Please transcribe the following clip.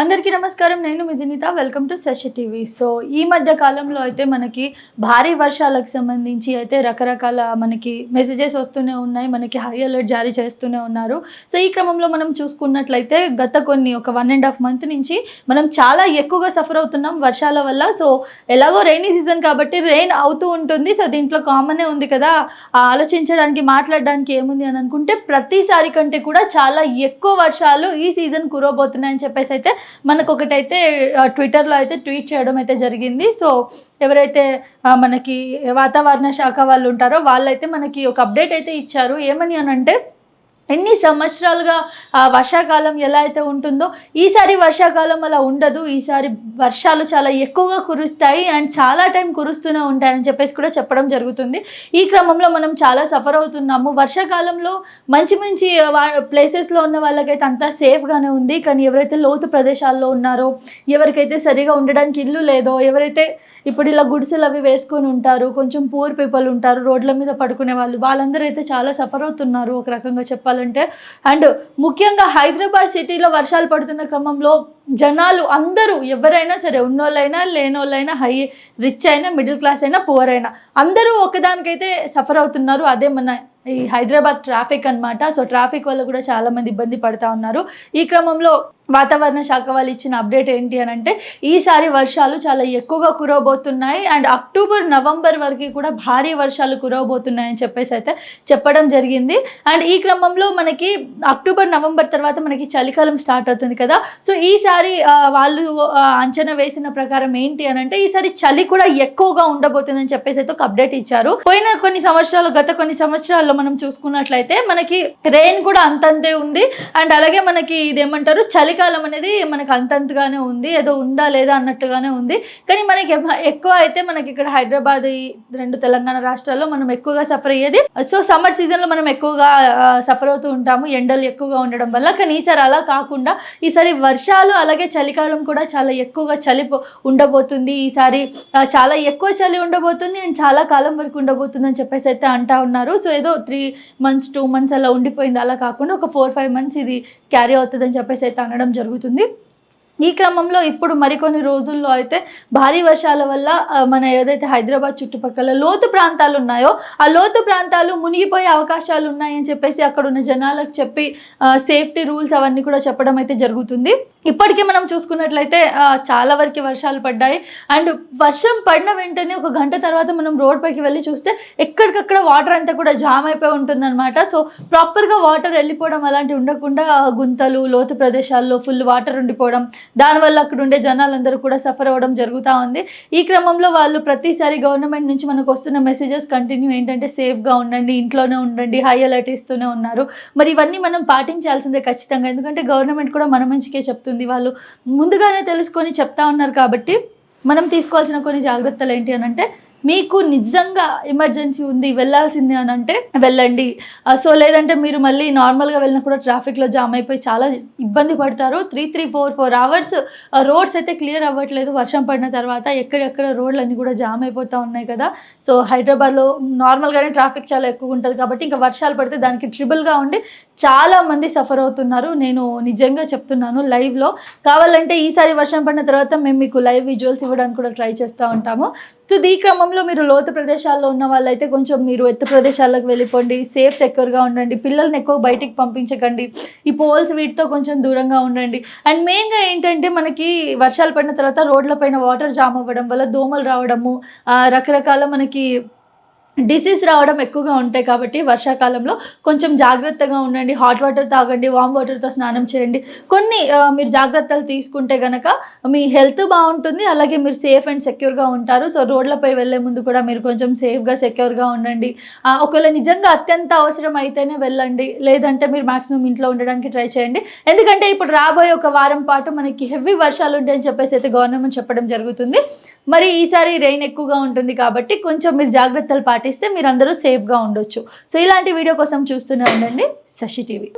అందరికీ నమస్కారం. నేను Mijinitha welcome to Shashi TV so ఈ మధ్య కాలంలో అయితే మనకి భారీ వర్షాలకు సంబంధించి అయితే రకరకాల మనకి మెసేజెస్ వస్తూనే ఉన్నాయి. మనకి హై అలర్ట్ జారీ చేస్తూనే ఉన్నారు. సో ఈ క్రమంలో మనం చూసుకున్నట్లయితే గత కొన్ని ఒక వన్ అండ్ హాఫ్ మంత్ నుంచి మనం చాలా ఎక్కువగా సఫర్ అవుతున్నాం వర్షాల వల్ల. సో ఎలాగో రెయినీ సీజన్ కాబట్టి రెయిన్ అవుతూ ఉంటుంది. సో దీంట్లో కామనే ఉంది కదా. ఆలోచించడానికి మాట్లాడడానికి ఏముంది అని అనుకుంటే ప్రతిసారి కంటే కూడా చాలా ఎక్కువ వర్షాలు ఈ సీజన్ కురవబోతున్నాయని చెప్పేసి అయితే మనకు ఒకటైతే ట్విట్టర్లో అయితే ట్వీట్ చేయడం అయితే జరిగింది. సో ఎవరైతే మనకి వాతావరణ శాఖ వాళ్ళు ఉంటారో వాళ్ళైతే మనకి ఒక అప్డేట్ అయితే ఇచ్చారు. ఏమని అని అంటే ఎన్ని సంవత్సరాలుగా ఆ, వర్షాకాలం ఎలా అయితే ఉంటుందో ఈసారి వర్షాకాలం అలా ఉండదు. ఈసారి వర్షాలు చాలా ఎక్కువగా కురుస్తాయి అండ్ చాలా టైం కురుస్తూనే ఉంటాయని చెప్పేసి కూడా చెప్పడం జరుగుతుంది. ఈ క్రమంలో మనం చాలా సఫర్ అవుతున్నాము. వర్షాకాలంలో మంచి మంచి ప్లేసెస్లో ఉన్న వాళ్ళకైతే అంతా సేఫ్గానే ఉంది. కానీ ఎవరైతే లోతు ప్రదేశాల్లో ఉన్నారో ఎవరికైతే సరిగా ఉండడానికి ఇల్లు లేదో ఎవరైతే ఇప్పుడు ఇలా గుడిసెలు అవి వేసుకొని ఉంటారు కొంచెం పూర్ పీపుల్ ఉంటారు రోడ్ల మీద పడుకునే వాళ్ళు వాళ్ళందరూ అయితే చాలా సఫర్ అవుతున్నారు. ఒక రకంగా చెప్పాలి చెప్పాలంటే అండ్ ముఖ్యంగా హైదరాబాద్ సిటీలో వర్షాలు పడుతున్న క్రమంలో జనాలు అందరూ ఎవరైనా సరే ఉన్నోళ్ళైనా లేనోళ్ళైనా హై రిచ్ అయినా మిడిల్ క్లాస్ అయినా పువర్ అయినా అందరూ ఒకదానికైతే సఫర్ అవుతున్నారు. అదే మన ఈ హైదరాబాద్ ట్రాఫిక్ అన్నమాట. సో ట్రాఫిక్ వల్ల కూడా చాలా మంది ఇబ్బంది పడతా ఉన్నారు. ఈ క్రమంలో వాతావరణ శాఖ వాళ్ళు ఇచ్చిన అప్డేట్ ఏంటి అని అంటే ఈసారి వర్షాలు చాలా ఎక్కువగా కురవబోతున్నాయి. అండ్ అక్టోబర్ నవంబర్ వరకు కూడా భారీ వర్షాలు కురవబోతున్నాయని చెప్పేసి అయితే చెప్పడం జరిగింది. అండ్ ఈ క్రమంలో మనకి అక్టోబర్ నవంబర్ తర్వాత మనకి చలికాలం స్టార్ట్ అవుతుంది కదా. సో ఈసారి వాళ్ళు అంచనా వేసిన ప్రకారం ఏంటి అని అంటే ఈసారి చలి కూడా ఎక్కువగా ఉండబోతుందని చెప్పేసి అయితే ఒక అప్డేట్ ఇచ్చారు. పోయిన కొన్ని సంవత్సరాలు గత కొన్ని సంవత్సరాల్లో మనం చూసుకున్నట్లయితే మనకి రెయిన్ కూడా అంతంతే ఉంది. అండ్ అలాగే మనకి ఇదేమంటారు చలికాలం అనేది మనకి అంతంతగానే ఉంది ఏదో ఉందా లేదా అన్నట్టుగానే ఉంది. కానీ మనకి ఎక్కువ అయితే మనకి ఇక్కడ హైదరాబాద్ రెండు తెలంగాణ రాష్ట్రాల్లో మనం ఎక్కువగా సఫర్ అయ్యేది. సో సమ్మర్ సీజన్లో మనం ఎక్కువగా సఫర్ అవుతూ ఉంటాము. ఎండలు ఎక్కువగా ఉండడం వల్ల. కానీ ఈసారి అలా కాకుండా ఈసారి వర్షాలు అలాగే చలికాలం కూడా చాలా ఎక్కువగా చలి ఉండబోతుంది. ఈసారి చాలా ఎక్కువ చలి ఉండబోతుంది. అండ్ చాలా కాలం వరకు ఉండబోతుంది అని చెప్పేసి అయితే అంటా ఉన్నారు. సో ఏదో త్రీ మంత్స్ టూ మంత్స్ అలా ఉండిపోయింది. అలా కాకుండా ఒక ఫోర్ ఫైవ్ మంత్స్ ఇది క్యారీ అవుతుంది అని చెప్పేసి అయితే అనడం జరుగుతుంది. ఈ క్రమంలో ఇప్పుడు మరికొన్ని రోజుల్లో అయితే భారీ వర్షాల వల్ల మన ఏదైతే హైదరాబాద్ చుట్టుపక్కల లోతు ప్రాంతాలు ఉన్నాయో ఆ లోతు ప్రాంతాలు మునిగిపోయే అవకాశాలు ఉన్నాయని చెప్పేసి అక్కడ ఉన్న జనాలకు చెప్పి సేఫ్టీ రూల్స్ అవన్నీ కూడా చెప్పడం అయితే జరుగుతుంది. ఇప్పటికీ మనం చూసుకున్నట్లయితే చాలా వరకు వర్షాలు పడ్డాయి. అండ్ వర్షం పడిన వెంటనే ఒక గంట తర్వాత మనం రోడ్ పైకి వెళ్ళి చూస్తే ఎక్కడికక్కడ వాటర్ అంతా కూడా జామ్ అయిపోయి ఉంటుందన్నమాట. సో ప్రాపర్గా వాటర్ వెళ్ళిపోవడం అలాంటివి ఉండకుండా గుంతలు లోతు ప్రదేశాల్లో ఫుల్ వాటర్ ఉండిపోవడం దానివల్ల అక్కడ ఉండే జనాలందరూ కూడా సఫర్ అవ్వడం జరుగుతూ ఉంది. ఈ క్రమంలో వాళ్ళు ప్రతిసారి గవర్నమెంట్ నుంచి మనకు వస్తున్న మెసేజెస్ కంటిన్యూ ఏంటంటే సేఫ్గా ఉండండి ఇంట్లోనే ఉండండి హై అలర్ట్ ఇస్తూనే ఉన్నారు. మరి ఇవన్నీ మనం పాటించాల్సిందే ఖచ్చితంగా. ఎందుకంటే గవర్నమెంట్ కూడా మన మంచికే చెప్తుంది. వాళ్ళు ముందుగానే తెలుసుకొని చెప్తా ఉన్నారు కాబట్టి మనం తీసుకోవాల్సిన కొన్ని జాగ్రత్తలు ఏంటి అని అంటే మీకు నిజంగా ఎమర్జెన్సీ ఉంది వెళ్ళాల్సిందే అని అంటే వెళ్ళండి. సో లేదంటే మీరు మళ్ళీ నార్మల్గా వెళ్ళినా కూడా ట్రాఫిక్లో జామ్ అయిపోయి చాలా ఇబ్బంది పడతారు. Three three four four hours roads అయితే క్లియర్ అవ్వట్లేదు. వర్షం పడిన తర్వాత ఎక్కడెక్కడ రోడ్లు అన్నీ కూడా జామ్ అయిపోతూ ఉన్నాయి కదా. సో హైదరాబాద్లో నార్మల్గానే ట్రాఫిక్ చాలా ఎక్కువ ఉంటుంది కాబట్టి ఇంకా వర్షాలు పడితే దానికి ట్రిబుల్గా ఉండి చాలా మంది సఫర్ అవుతున్నారు. నేను నిజంగా చెప్తున్నాను లైవ్లో కావాలంటే ఈసారి వర్షం పడిన తర్వాత మేము మీకు లైవ్ విజువల్స్ ఇవ్వడానికి కూడా ట్రై చేస్తూ ఉంటాము. సో ఈ గతంలో మీరు లోతు ప్రదేశాల్లో ఉన్న వాళ్ళైతే కొంచెం మీరు ఎత్తు ప్రదేశాలకు వెళ్ళిపోండి సేఫ్ సెక్యూర్గా ఉండండి. పిల్లల్ని ఎక్కువ బయటికి పంపించకండి. ఈ పోల్స్ వీటితో కొంచెం దూరంగా ఉండండి. అండ్ మెయిన్గా ఏంటంటే మనకి వర్షాలు పడిన తర్వాత రోడ్ల పైన వాటర్ జామ్ అవ్వడం వల్ల దోమలు రావడము రకరకాల మనకి డిసీజ్ రావడం ఎక్కువగా ఉంటాయి కాబట్టి వర్షాకాలంలో కొంచెం జాగ్రత్తగా ఉండండి. హాట్ వాటర్ తాగండి వామ్ వాటర్తో స్నానం చేయండి. కొన్ని మీరు జాగ్రత్తలు తీసుకుంటే గనక మీ హెల్త్ బాగుంటుంది. అలాగే మీరు సేఫ్ అండ్ సెక్యూర్గా ఉంటారు. సో రోడ్లపై వెళ్ళే ముందు కూడా మీరు కొంచెం సేఫ్గా సెక్యూర్గా ఉండండి. ఒకవేళ నిజంగా అత్యంత అవసరం అయితేనే వెళ్ళండి. లేదంటే మీరు మాక్సిమం ఇంట్లో ఉండడానికి ట్రై చేయండి. ఎందుకంటే ఇప్పుడు రాబోయే ఒక వారం పాటు మనకి హెవీ వర్షాలు ఉంటాయని చెప్పేసి అయితే గవర్నమెంట్ చెప్పడం జరుగుతుంది. మరి ఈసారి రెయిన్ ఎక్కువగా ఉంటుంది కాబట్టి కొంచెం మీరు జాగ్రత్తలు పాటిస్తే మీరు అందరూ సేఫ్గా ఉండొచ్చు. సో ఇలాంటి వీడియో కోసం చూస్తూనే ఉండండి. శశి టీవీ.